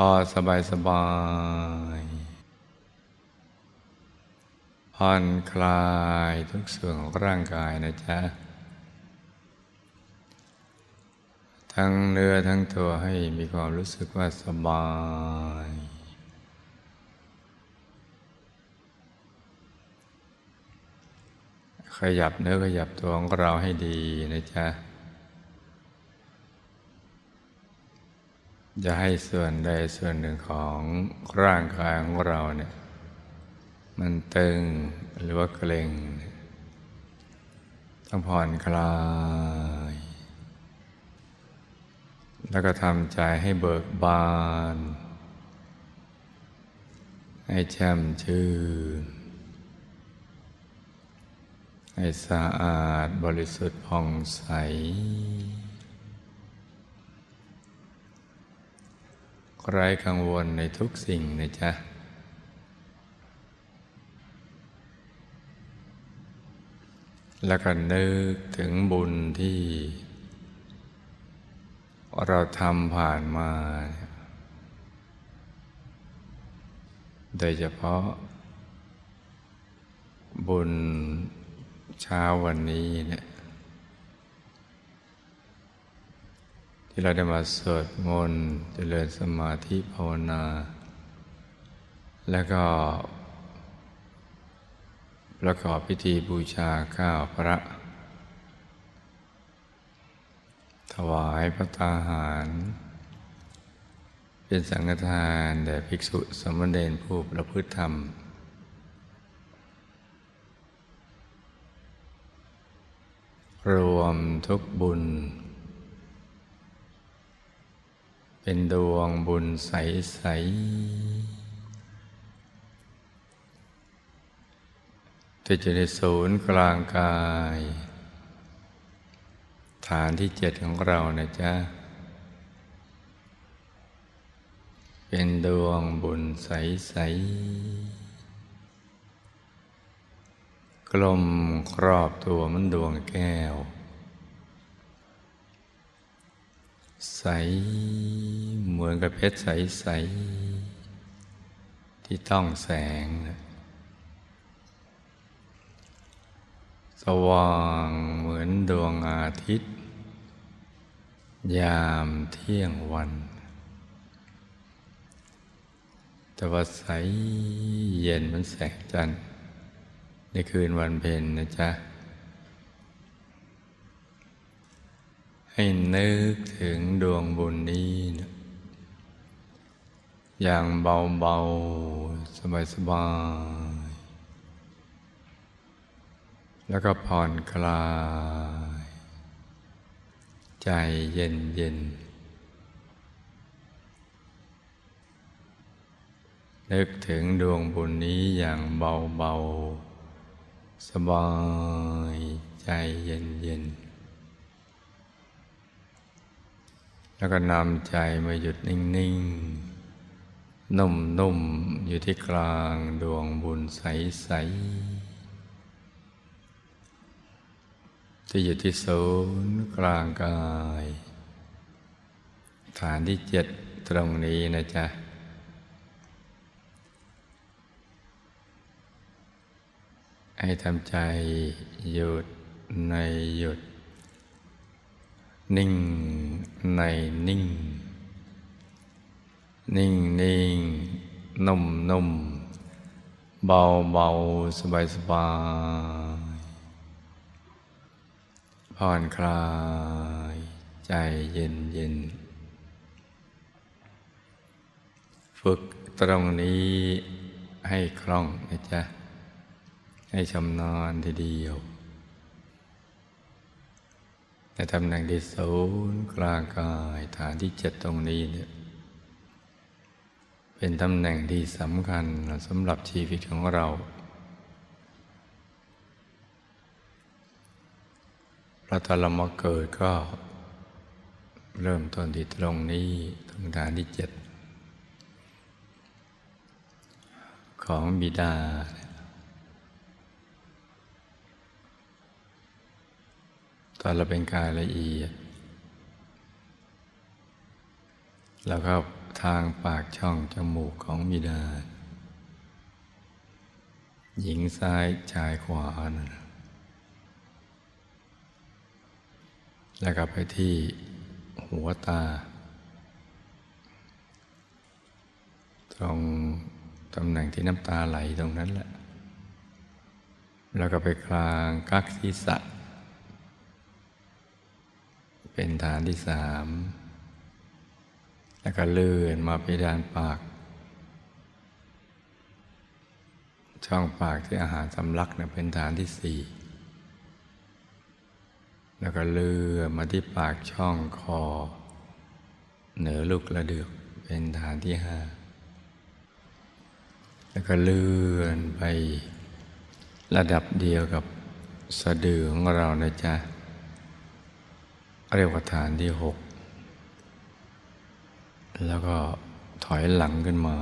พอสบายสบายผ่อนคลายทุกส่วนของร่างกายนะจ๊ะ ทั้งเนื้อทั้งตัวให้มีความรู้สึกว่าสบาย ขยับเนื้อขยับตัวของเราให้ดีนะจ๊ะ จะให้ส่วนใดส่วนหนึ่งของร่างกายของเราเนี่ยมันตึงหรือว่าเกร็งต้องผ่อนคลาย แล้วก็ทำใจให้เบิกบาน ให้แช่มชื่น ให้สะอาดบริสุทธิ์ผ่องใส ไร้กังวลในทุกสิ่งนะจ๊ะ แล้วก็นึกถึงบุญที่ เราทำผ่านมา โดยเฉพาะ บุญเช้าวันนี้เนี่ย ที่เราได้มาสวดมนต์เจริญสมาธิภาวนา แล้วก็ ประกอบพิธีบูชาข้าวพระ ถวายพระตาหาร เป็นสังฆทานแด่ภิกษุสมณเณรผู้ประพฤติธรรมรวมทุกบุญ เป็นดวงบุญใสๆที่จะในศูนย์กลางกาย ฐานที่เจ็ดของเรานะจ๊ะ เป็นดวงบุญใส ๆกลมครอบตัวมันดวงแก้ว ใส เหมือนกับเพชรใสๆที่ต้องแสง สว่างเหมือนดวงอาทิตย์ ยามเที่ยงวันแต่ว่าใสเย็นเหมันแสงจันทร์ในคืนวันเพ็ญนะจ๊ะ ให้นึกถึงดวงบุญนี้นะอย่างเบา ๆ สบาย ๆ แล้วก็ผ่อนคลาย ใจเย็นเย็นๆนึกถึงดวงบุญนี้อย่างเบา ๆ สบาย ใจเย็นเย็นๆ แล้วก็นำใจมาหยุดนิ่งๆ นุ่มๆ อยู่ที่กลางดวงบุญใสๆที่อยู่ที่ศูนย์กลางกาย ฐานที่เจ็ดตรงนี้นะจ๊ะให้ทำใจหยุดในหยุด นิ่ง ในนิ่ง นิ่งนิ่งนุ่มนุ่มเบาเบาสบายสบายผ่อนคลายใจเย็นเย็นฝึกตรงนี้ให้คล่องนะจ๊ะ ให้ชำนาญทีเดียว ในตำแหน่งที่ศูนย์กลางกายฐานที่เจ็ดตรงนี้เนี่ยเป็นตำแหน่งที่สำคัญสำหรับชีวิตของเรา พระตอนเรามาเกิดก็เริ่มต้นที่ตรงนี้ตรงฐานที่เจ็ดของบิดา ตอนเราเป็นกายละเอียดแล้วก็ทางปากช่องจมูกของบิดา หญิงซ้ายชายขวานะแล้วก็ไปที่หัวตา ตรงตำแหน่งที่น้ำตาไหลตรงนั้นแหละ แล้วก็ไปกลางกักศีรษะ เป็นฐานที่สาม แล้วก็เลื่อนมาไปด้านปาก ช่องปากที่อาหารสำลักเนี่ยเป็นฐานที่สี่แล้วก็เลื่อนมาที่ปากช่องคอ เหนือลูกกระเดือกเป็นฐานที่ห้าแล้วก็เลื่อนไประดับเดียวกับสะดือของเรานะจ๊ะ เรียกว่าฐานที่หกแล้วก็ถอยหลังขึ้นมา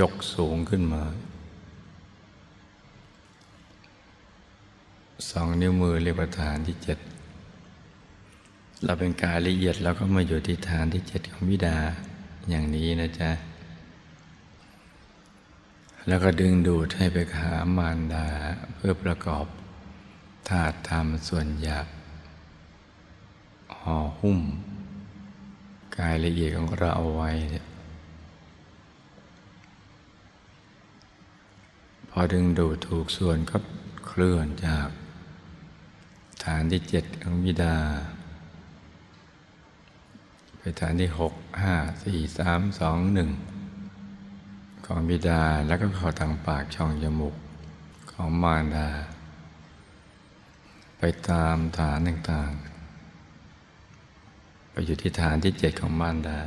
ยกสูงขึ้นมา สองนิ้วมือเรียกว่าฐานที่เจ็ดเราเป็นกายละเอียดแล้วก็มาอยู่ที่ฐานที่เจ็ดของวิดาอย่างนี้นะจ๊ะ แล้วก็ดึงดูดให้ไปหามารดาเพื่อประกอบธาตุธรรมส่วนหยาบ ห่อหุ้ม กายละเอียดของเราเอาไว้เนี่ยพอดึงดูดถูกส่วนก็เคลื่อนจาก ฐานที่เจ็ดของวิดา ไปฐานที่หกห้าสี่สามสองหนึ่งของบิดาแล้วก็เข้าทางปากช่องจมูกของมารดา ไปตามฐานต่างๆ ไปอยู่ที่ฐานที่เจ็ดของมารดา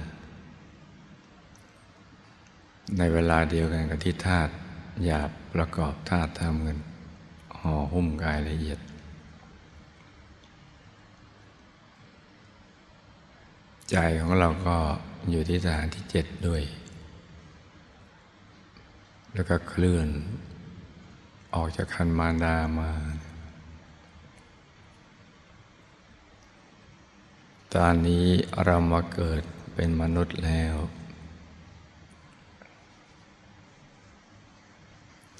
ในเวลาเดียวกันกับที่ธาตุหยาบประกอบธาตุทำเงินห่อหุ้มกายละเอียด ใจของเราก็อยู่ที่ฐานที่เจ็ดด้วย แล้วก็เคลื่อนออกจากคันมารดามา ตอนนี้เรามาเกิดเป็นมนุษย์แล้ว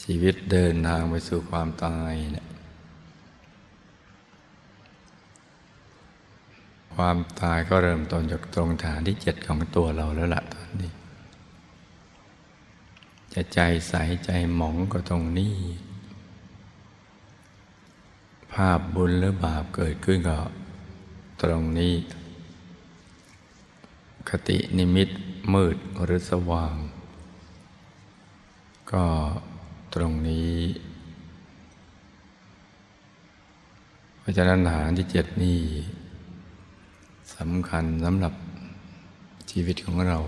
ชีวิตเดินทางไปสู่ความตายเนี่ยความตายก็เริ่มต้นจากตรงฐานที่เจ็ดของตัวเราแล้วล่ะตอนนี้ จะใจใสใจหมองก็ตรงนี้ ภาพบุญหรือบาปเกิดขึ้นก็ตรงนี้ คตินิมิตมืดหรือสว่าง ก็ตรงนี้ เพราะฉะนั้นฐานที่เจ็ดนี่สำคัญสำหรับชีวิตของเรา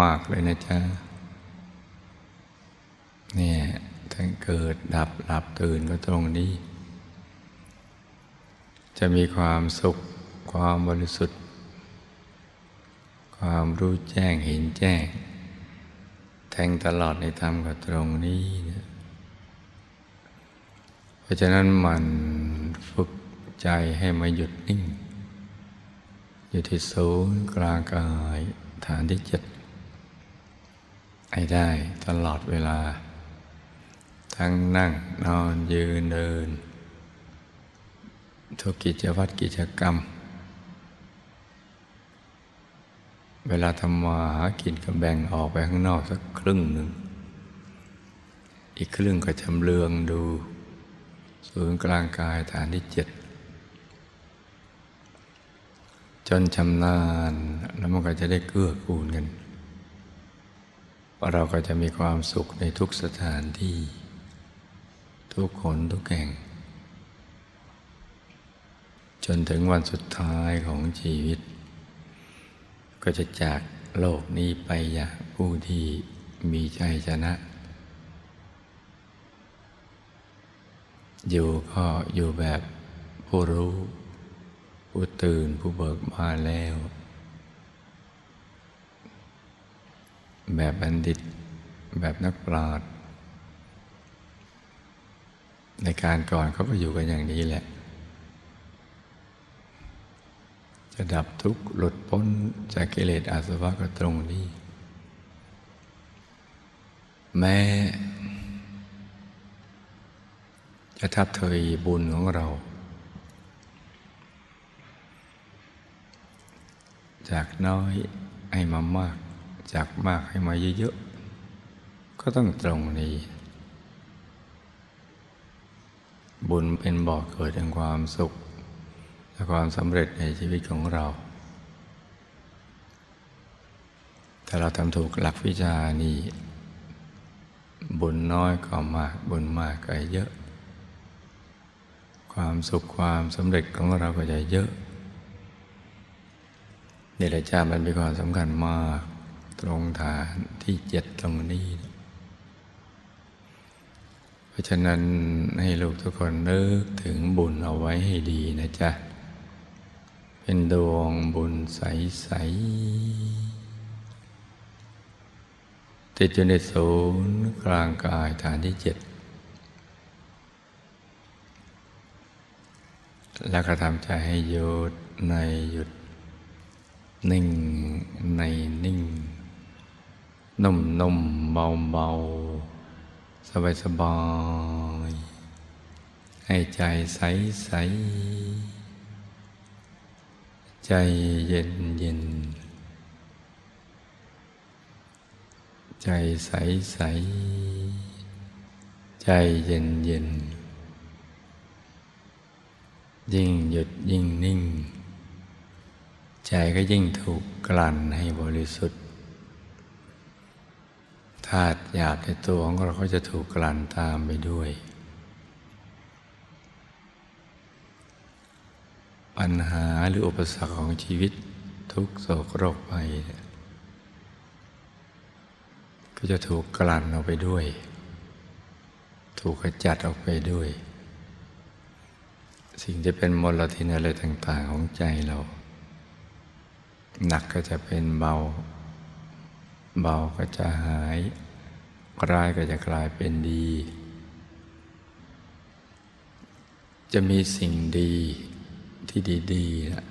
มาก ๆ เลยนะจ๊ะเนี่ยทั้งเกิดดับหลับตื่นก็ตรงนี้ จะมีความสุข ความบริสุทธิ์ ความรู้แจ้งเห็นแจ้ง แทงตลอดในธรรมก็ตรงนี้เนี่ยเพราะฉะนั้นมันฝึกใจให้มาหยุดนิ่ง อยู่ที่ศูนย์กลางกายฐานที่เจ็ดให้ได้ตลอดเวลา ทั้งนั่งนอนยืนเดินทุกกิจวัตรกิจกรรม เวลาทำมาหากินก็แบ่งออกไปข้างนอกสักครึ่งหนึ่ง อีกครึ่งก็จำเลืองดู ศูนย์กลางกายฐานที่เจ็ดจนชำนาญแล้วมันก็จะได้เกื้อกูลกันเราก็จะมีความสุขในทุกสถานที่ ทุกคนทุกแห่ง จนถึงวันสุดท้ายของชีวิต ก็จะจากโลกนี้ไปอย่างผู้ที่มีใจชนะ อยู่ก็อยู่แบบผู้รู้ ผู้ตื่นผู้เบิกบานแล้ว แบบบัณฑิต แบบนักปราชญ์ในการก่อนเขาก็อยู่กันอย่างนี้แหละ จะดับทุกข์หลุดพ้นจากกิเลสอาสวะก็ตรงนี้ แม้ จะทับเทยบุญของเรา จากน้อยให้มามาก จากมากให้มาเยอะๆ ก็ต้องตรงนี้ บุญเป็นบ่อกเกิดแห่งความสุข และความสำเร็จในชีวิตของเรา ถ้าเราทำถูกหลักวิชานี้ บุญน้อยก็มาก บุญมากก็เยอะ ความสุขความสำเร็จของเราก็จะเยอะนี่แหละจ้ามันเป็นความสำคัญมากตรงฐานที่เจ็ดตรงนี้ เพราะฉะนั้นให้ลูกทุกคนนึกถึงบุญเอาไว้ให้ดีนะจ๊ะ เป็นดวงบุญใส ๆ ติดอยู่ในศูนย์กลางกายฐานที่เจ็ดแล้วก็ทำใจให้หยุดในหยุด นิ่งในนิ่ง นุ่มนุ่มเบาเบาสบายสบายให้ใจใสใส ใจเย็นเย็น ใจใสใส ใจเย็นเย็น ยิ่งหยุดยิ่งนิ่ง ใจก็ยิ่งถูกกลั่นให้บริสุทธิ์ธาตุหยาบในตัวของเราก็จะถูกกลั่นตามไปด้วย ปัญหาหรืออุปสรรคของชีวิตทุกโศกโรคภัยก็จะถูกกลั่นออกไปด้วย ถูกขจัดออกไปด้วย สิ่งที่เป็นมลทินอะไรต่าง ๆ ของใจเรา หนักก็จะเป็นเบา เบาก็จะหายร้ายก็จะกลายเป็นดี จะมีสิ่งดี ที่ดีๆนะ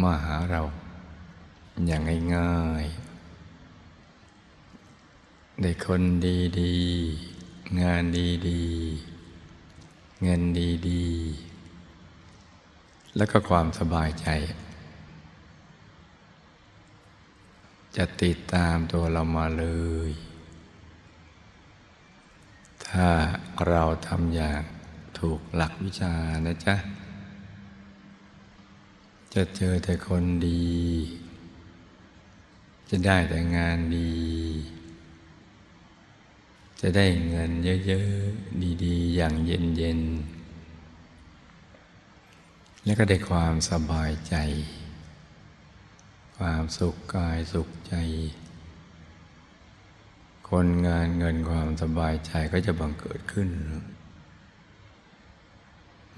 มาหาเรา อย่างง่ายๆได้คนดีๆ งานดีๆ เงินดีๆ แล้วก็ความสบายใจ จะติดตามตัวเรามาเลยถ้าเราทำอย่าง ถูกหลักวิชานะจ๊ะ จะเจอแต่คนดี จะได้แต่งานดี จะได้เงินเยอะๆ ดีๆ อย่างเย็นๆ แล้วก็ได้ความสบายใจ ความสุขกายสุขใจคนงานเงินความสบายใจก็จะบังเกิดขึ้น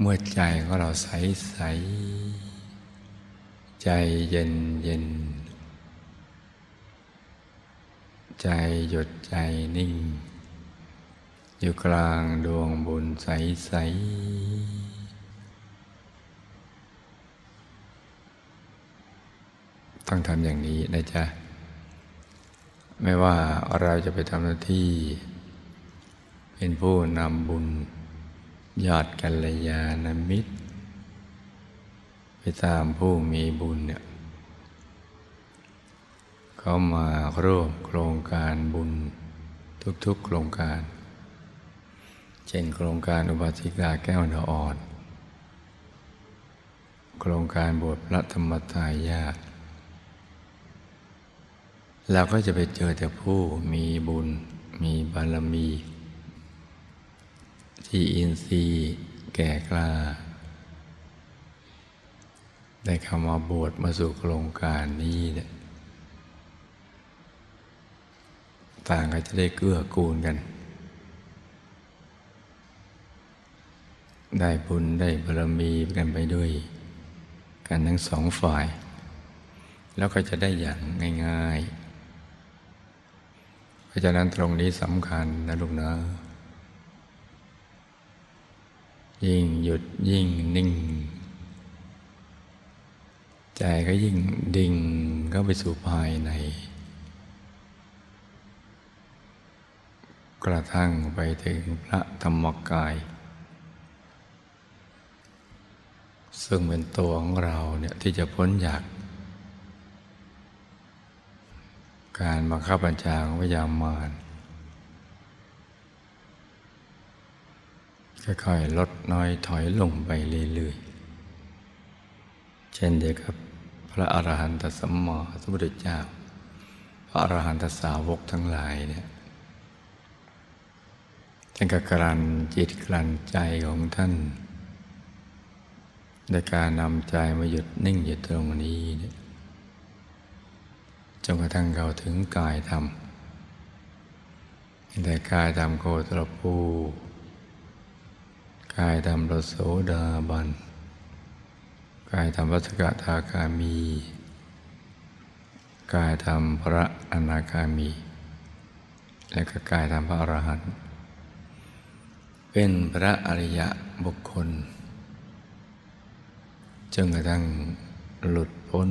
เมื่อใจของเราใสใส ใจเย็นเย็น ใจหยุดใจนิ่ง อยู่กลางดวงบุญใสใส ต้องทำอย่างนี้นะจ๊ะ ไม่ว่าเราจะไปทำหน้าที่ เป็นผู้นำบุญ ยอดกัลยาณมิตร ไปตามผู้มีบุญเนี่ยเขามาร่วมโครงการบุญทุกๆโครงการ เช่นโครงการอุบาสิกาแก้วนาอ่อน โครงการบวชพระธรรมทายาทเราก็จะไปเจอแต่ผู้มีบุญมีบารมี ที่อินทรีย์แก่กล้า ได้เข้ามาบวชมาสู่โครงการนี้เนี่ยต่างก็จะได้เกื้อกูลกัน ได้บุญได้บารมีกันไปด้วย กันทั้งสองฝ่าย แล้วก็จะได้อย่างง่ายๆ เพราะฉะนั้นตรงนี้สำคัญนะลูกนะ ยิ่งหยุดยิ่งนิ่ง ใจก็ยิ่งดิ่งเข้าไปสู่ภายใน กระทั่งไปถึงพระธรรมกาย ซึ่งเป็นตัวของเราเนี่ยที่จะพ้นจากการบังคับบัญชาของพยามาร ค่อยๆลดน้อยถอยลงไปเรื่อยๆ เช่นเดียวกับพระอรหันตสัมมาสัมพุทธเจ้า พระอรหันตสาวกทั้งหลายเนี่ยท่านก็กลั่นจิตกลั่นใจของท่านในการนำใจมาหยุดนิ่งอยู่ตรงนี้เนี่ยจนกระทั่งเขาถึงกายธรรมแต่กายธรรมโคตรภู กายธรรมรสโสดาบัน กายธรรมวัสกทาคามี กายธรรมพระอนาคามี และก็กายธรรมพระอรหันต์เป็นพระอริยบุคคลจนกระทั่งหลุดพ้น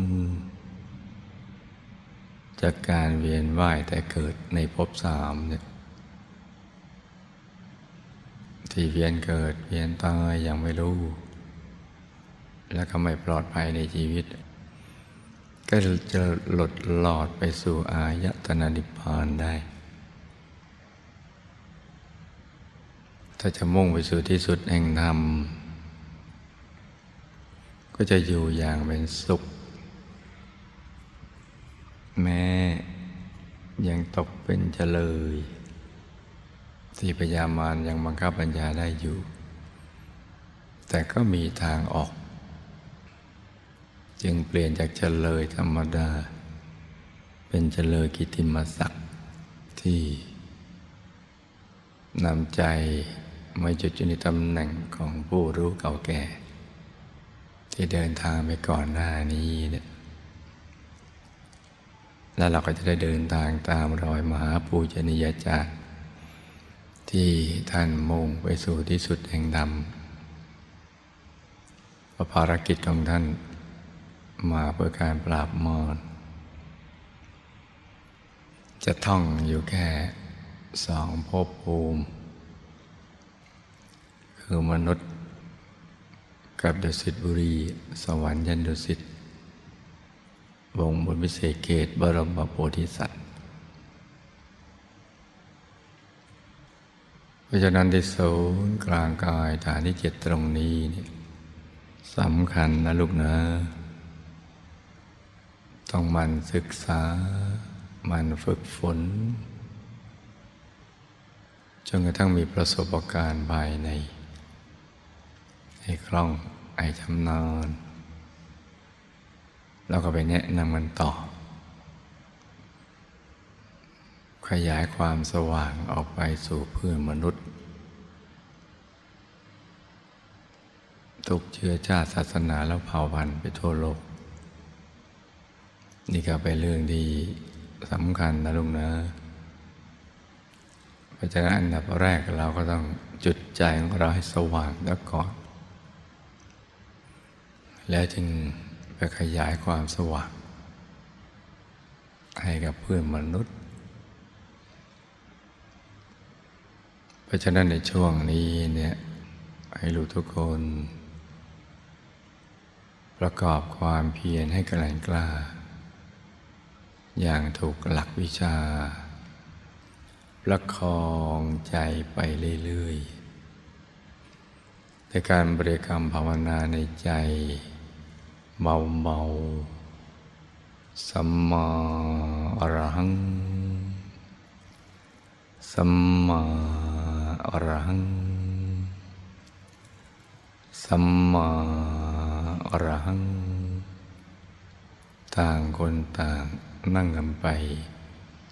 จากการเวียนว่ายแต่เกิดในภพสามเนี่ย ที่เวียนเกิดเวียนตายยังไม่รู้ แล้วก็ไม่ปลอดภัยในชีวิต ก็จะหลุดหลอดไปสู่อายตนะนิพพานได้ ถ้าจะมุ่งไปสู่ที่สุดแห่งธรรม ก็จะอยู่อย่างเป็นสุข แม้ยังตกเป็นเฉลย ที่พยามารยังบังคับปัญญาได้อยู่ แต่ก็มีทางออก จึงเปลี่ยนจากเฉลยธรรมดา เป็นเฉลยกิติมศักดิ์ที่นำใจมาจุดอยู่ในตำแหน่งของผู้รู้เก่าแก่ ที่เดินทางไปก่อนหน้านี้เนี่ยแล้วเราก็จะได้เดินทางตามรอยมหาปูชนียาจารย์ ที่ท่านมุ่งไปสู่ที่สุดแห่งดำพราภารกิจของท่านมาเพื่อการปราบมารจะท่องอยู่แค่สองภพภูมิ คือมนุษย์กับดุสิตบุรี สวรรค์ยันดุสิตวงบนวิเศษเกตบรมโพธิสัตว์ เพราะฉะนั้นที่ศูนย์กลางกายฐานที่เจ็ดตรงนี้เนี่ยสำคัญนะลูกนะ ต้องมันศึกษา มันฝึกฝน จนกระทั่งมีประสบการณ์ภายในให้คล่องไอชำนาญแล้วก็ไปแนะนำมันต่อ ขยายความสว่างออกไปสู่เพื่อนมนุษย์ ทุกเชื้อชาติศาสนาแล้วเผ่าพันธุ์ไปทั่วโลก นี่ก็เป็นเรื่องที่สำคัญนะลุงนะเพราะฉะนั้นอันดับแรกเราก็ต้องจุดใจของเราให้สว่างแล้วก่อน แล้วจึงไปขยายความสว่างให้กับเพื่อนมนุษย์ เพ ราะฉะนั้นในช่วงนี้เนี่ยให้รู้ทุกคน ประกอบความเพียรให้กลั่นกล้า อย่างถูกหลักวิชา ประคองใจไปเรื่อยๆในการบริกรรมภาวนาในใจเบาๆสัมมาอรหัง สัมมา อรัง สัมมาอรัง ต่างคนต่างนั่งกันไป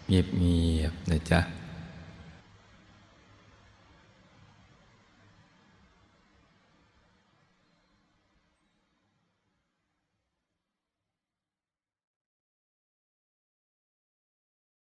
เงียบๆนะจ๊ะ